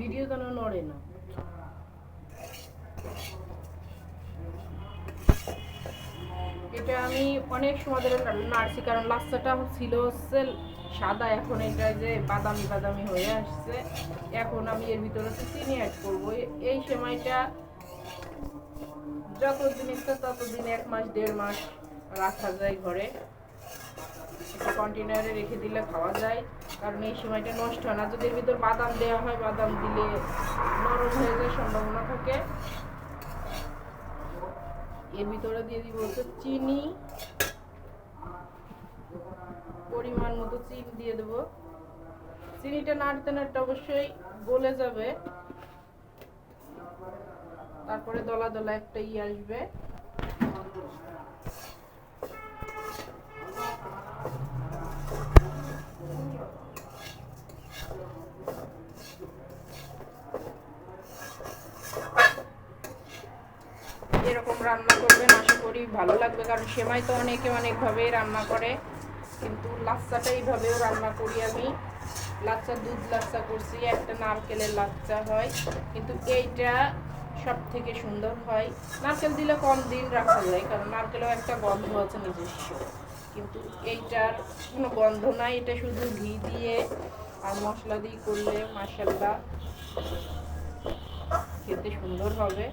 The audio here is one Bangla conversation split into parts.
ভিডিও কেন নড়ে না? এটা আমি অনেক সময় ধরে নাড়ছি, কারণ লাচ্চাটা ছিল হচ্ছে সাদা, এখন এটা যে বাদামি বাদামি হয়ে আসছে। এখন আমি এর ভিতরে চিনি অ্যাড করব। এই সময়টা যতদিন ইচ্ছা ততদিন এক মাস, দেড় মাস রাখা যায় ঘরে। একটা কন্টেনারে রেখে দিলে খাওয়া যায়। কারণ এই সময়টা নষ্ট হয় না। যদি এর ভিতর বাদাম দেওয়া হয়, বাদাম দিলে নরম হয়ে যাওয়ার সম্ভাবনা থাকে। এর ভিতরে দিয়ে দিব হচ্ছে চিনি। পরিমাণ মতো চিনি দিয়ে দেব। চিনিটা নাড়তে নাড়তে অবশ্যই গলে যাবে। তারপরে দলা দলা একটা ই আসবে। রান্না করবেন, আশা করি ভালো লাগবে, কারণ সেমাই তো অনেকে অনেকভাবেই রান্না করে। কিন্তু লাচ্চাটা এইভাবেও রান্না করি আমি। লাচ্চা, দুধ লাচ্চা করছি, একটা নারকেলের লাচ্চা হয়। কিন্তু এইটা সব থেকে সুন্দর হয়। নারকেল দিলে কম দিন রাখা যায়, কারণ নারকেলেও একটা গন্ধ আছে নিজস্ব। কিন্তু এইটার কোনো গন্ধ নাই, এটা শুধু ঘি দিয়ে আর মশলা দিয়ে করলে মাসাল্লা খেতে সুন্দর হবে।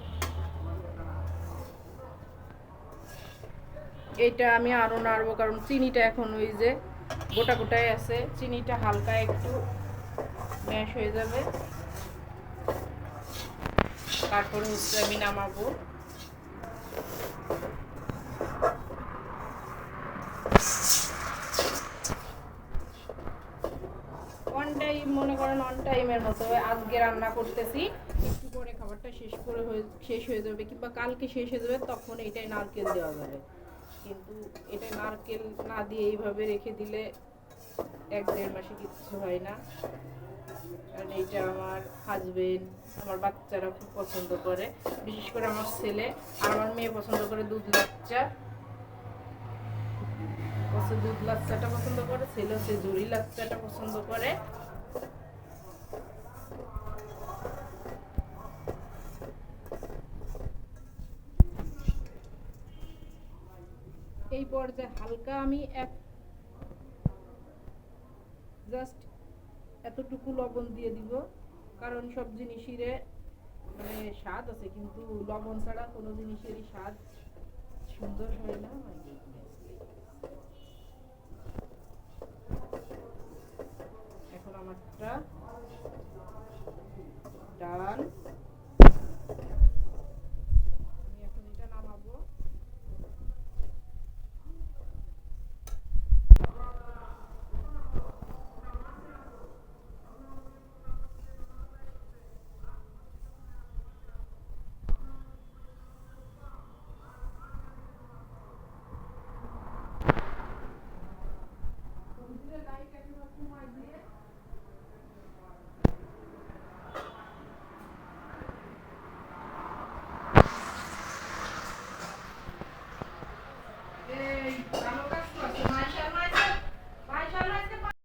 এটা আমি আরও নাড়বো, কারণ চিনিটা এখন ওই যে গোটা গোটায় আছে। চিনিটা হালকা একটু ম্যাশ হয়ে যাবে। তারপরে হচ্ছে আমি নামাবো। মনে করেন অন টাইমের মতো। আজকে রান্না করতেছি। একটু পরে খাবারটা শেষ করে শেষ হয়ে যাবে, কিংবা কালকে শেষ হয়ে যাবে, তখন এটাই নারকেল দেওয়া যাবে। কিন্তু এটা নারকেল না দিয়ে এইভাবে রেখে দিলে এক দেড় মাসে কিচ্ছু হয় না। কারণ এইটা আমার হাজবেন্ড আমার বাচ্চারা খুব পছন্দ করে। বিশেষ করে আমার ছেলে আর আমার মেয়ে পছন্দ করে দুধ লাচ্চা। দুধ লাচ্চাটা পছন্দ করে ছেলে হচ্ছে জুড়ি লাচ্চাটা পছন্দ করে। এই পর্যায়ে হালকা আমি এক জাস্ট এতটুকু লবণ দিয়ে দিব, কারণ সব জিনিসের মানে স্বাদ আছে, কিন্তু লবণ ছাড়া কোনো জিনিসেরই স্বাদ সুন্দর হয় না। এখন আমারটা ডাল